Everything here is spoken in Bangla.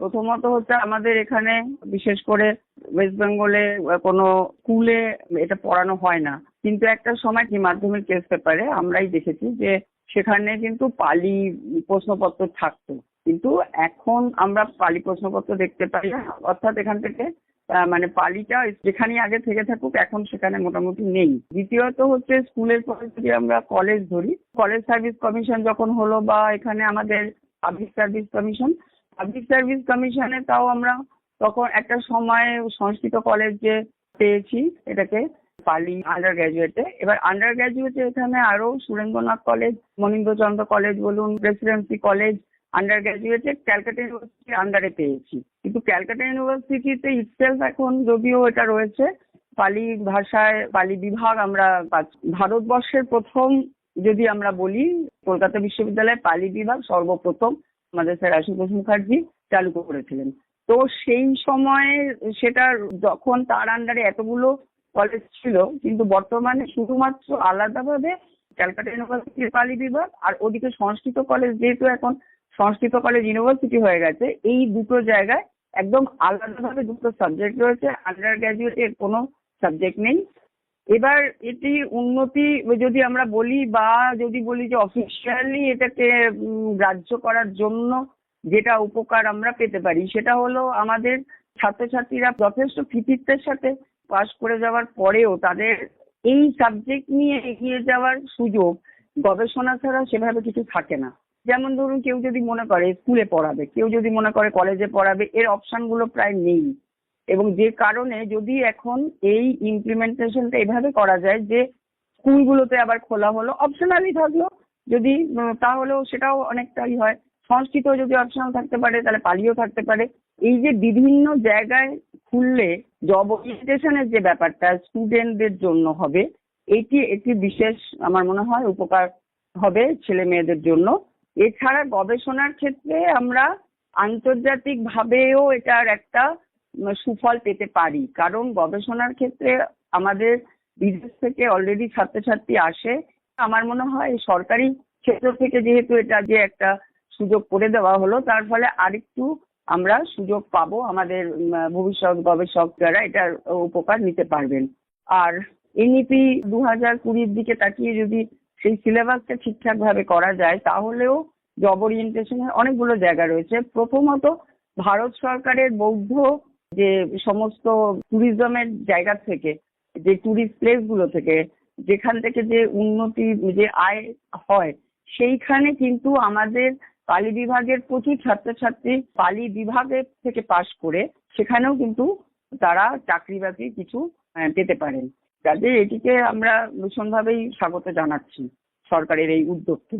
প্রথমত হচ্ছে আমাদের এখানে, বিশেষ করে ওয়েস্ট বেঙ্গলে কোনো স্কুলে এটা পড়ানো হয় না। কিন্তু একটা সময় কি মাধ্যমিক টেস্ট পেপারে আমরাই দেখেছি যে সেখানে কিন্তু পালি প্রশ্নপত্র থাকতো। কিন্তু এখন আমরা পালি প্রশ্নপত্র দেখতে পাই না। অর্থাৎ এখান থেকে মানে পালিটা যেখানেই আগে থেকে থাকুক, এখন সেখানে মোটামুটি নেই। দ্বিতীয়ত হচ্ছে স্কুলের পরে যদি আমরা কলেজ ধরি কলেজ সার্ভিস কমিশন যখন হলো বা এখানে আমাদের public service commission public service কমিশনে তাও আমরা তখন একটা সময় সংস্কৃত কলেজে পেয়েছি এটাকে পালি আন্ডার গ্র্যাজুয়েটে এবার আন্ডার গ্র্যাজুয়েটে এখানে আরও সুরেন্দ্রনাথ কলেজ মনীন্দ্রচন্দ্র কলেজ বলুন প্রেসিডেন্সি কলেজ আন্ডার গ্র্যাজুয়েটে ক্যালকাটা ইউনিভার্সিটি আন্ডারে পেয়েছি। কিন্তু ক্যালকাটা ইউনিভার্সিটিতে ইটসেলফ এখন যদিও এটা রয়েছে পালি ভাষায় পালি বিভাগ আমরা পাচ্ছি। ভারতবর্ষের প্রথম যদি আমরা বলি, কলকাতা বিশ্ববিদ্যালয়ে পালি বিভাগ সর্বপ্রথম। আমাদের স্যার আশুতোষ মুখার্জি চালু করেছিলেন। তো সেই সময়ে সেটা যখন তার আন্ডারে এতগুলো কলেজ ছিল, কিন্তু বর্তমানে শুধুমাত্র আলাদাভাবে ক্যালকাটা ইউনিভার্সিটির পালি বিভাগ আর ওদিকে সংস্কৃত কলেজ যেহেতু এখন সংস্কৃত কলেজ ইউনিভার্সিটি হয়ে গেছে, এই দুটো জায়গায় একদম আলাদাভাবে দুটো সাবজেক্ট রয়েছে। আন্ডার গ্র্যাজুয়েটের কোনো সাবজেক্ট নেই। এবার এটি উন্নতি, যদি আমরা বলি বা যদি বলি যে অফিসিয়ালি এটাকে গ্রাহ্য করার জন্য যেটা উপকার আমরা পেতে পারি, সেটা হলো আমাদের ছাত্রছাত্রীরা যথেষ্ট কৃতিত্বের সাথে পাশ করে যাওয়ার পরেও তাদের এই সাবজেক্ট নিয়ে এগিয়ে যাওয়ার সুযোগ গবেষণা ছাড়া সেভাবে কিছু থাকে না। যেমন ধরুন কেউ যদি মনে করে স্কুলে পড়াবে, কেউ যদি মনে করে কলেজে পড়াবে, এর অপশনগুলো প্রায় নেই। এবং যে কারণে যদি এখন এই ইমপ্লিমেন্টেশনটা এভাবে করা যায় যে স্কুলগুলোতে আবার খোলা হলো অপশনালি থাকল, যদি তাহলেও সেটাও অনেকটাই হয়। সংস্কৃত যদি অপশনাল থাকতে পারে, তাহলে পালিও থাকতে পারে। এই যে বিভিন্ন জায়গায় খুললে জব ওরিয়েন্টেশনের যে ব্যাপারটা স্টুডেন্টদের জন্য হবে, এটি একটি বিশেষ, আমার মনে হয়, উপকার হবে ছেলে মেয়েদের জন্য। এছাড়া গবেষণার ক্ষেত্রে আমরা আন্তর্জাতিক ভাবেও এটার একটা সুফল পেতে পারি। কারণ গবেষণার ক্ষেত্রে আমাদের বিদেশ থেকে অলরেডি ছাত্রছাত্রী আসে। আমার মনে হয় সরকারি ক্ষেত্র থেকে যেহেতু এটা যে একটা সুযোগ করে দেওয়া হলো, তার ফলে আরেকটু আমরা সুযোগ পাবো আমাদের ভবিষ্যৎ গবেষক যারা এটার উপকার নিতে পারবেন। আর এনইপি দু হাজার কুড়ির দিকে তাকিয়ে যদি সেই সিলেবাসটা ঠিকঠাক ভাবে করা যায়, তাহলেও জব ওরিয়েন্টেশনের অনেকগুলো জায়গা রয়েছে। প্রথমত ভারত সরকারের বৌদ্ধ যে সমস্ত ট্যুরিজমের জায়গা থেকে, যে ট্যুরিস্ট প্লেসগুলো থেকে, যেখান থেকে যে উন্নতি, যে আয় হয়, সেইখানে কিন্তু আমাদের পালি বিভাগের প্রচুর ছাত্রছাত্রী পালি বিভাগের থেকে পাশ করে, সেখানেও কিন্তু তারা চাকরি বাকরি কিছু পেতে পারেন। কাজে এটিকে আমরা ভীষণভাবেই স্বাগত জানাচ্ছি সরকারের এই উদ্যোগকে।